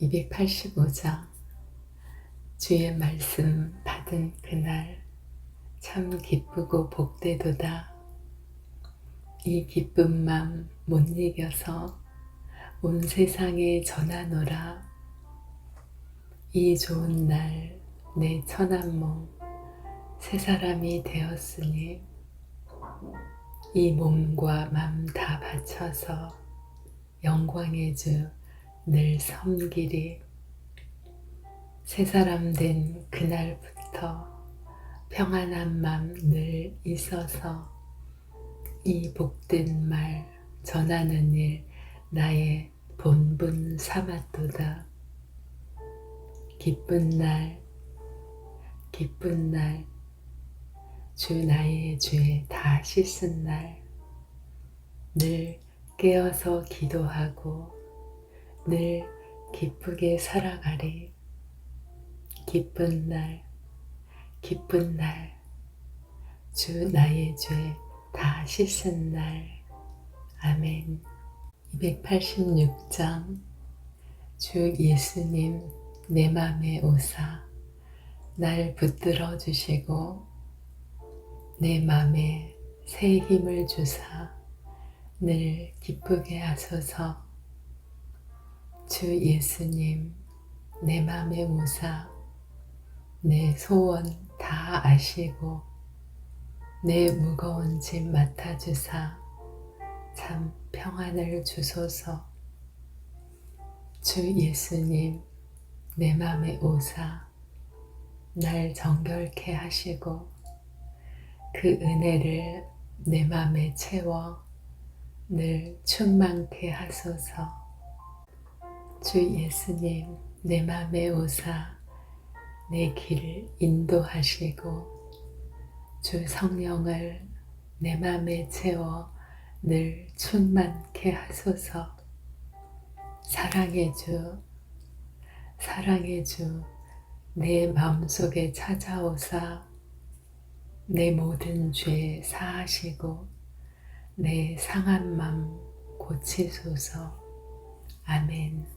285장 주의 말씀 받은 그날 참 기쁘고 복되도다. 이 기쁜 맘 못 이겨서 온 세상에 전하노라. 이 좋은 날 내 천한 몸새 사람이 되었으니 이 몸과 맘 다 바쳐서 영광의 주 늘 섬기리 새 사람 된 그날부터 평안한 맘 늘 있어서 이 복된 말 전하는 일 나의 본분 삼았도다. 기쁜 날 기쁜 날 주 나의 죄 다 씻은 날 늘 깨어서 기도하고 늘 기쁘게 살아가리. 기쁜 날, 기쁜 날, 주 나의 죄 다 씻은 날. 아멘. 286장 주 예수님 내 맘에 오사 날 붙들어 주시고 내 맘에 새 힘을 주사 늘 기쁘게 하소서 주 예수님 내 맘에 오사 내 소원 다 아시고 내 무거운 짐 맡아주사 참 평안을 주소서. 주 예수님 내 맘에 오사 날 정결케 하시고 그 은혜를 내 맘에 채워 늘 충만케 하소서 주 예수님 내 맘에 오사 내 길을 인도하시고 주 성령을 내 맘에 채워 늘 충만케 하소서. 사랑의 주 사랑의 주 내 마음속에 찾아오사 내 모든 죄 사하시고 내 상한 맘 고치소서. 아멘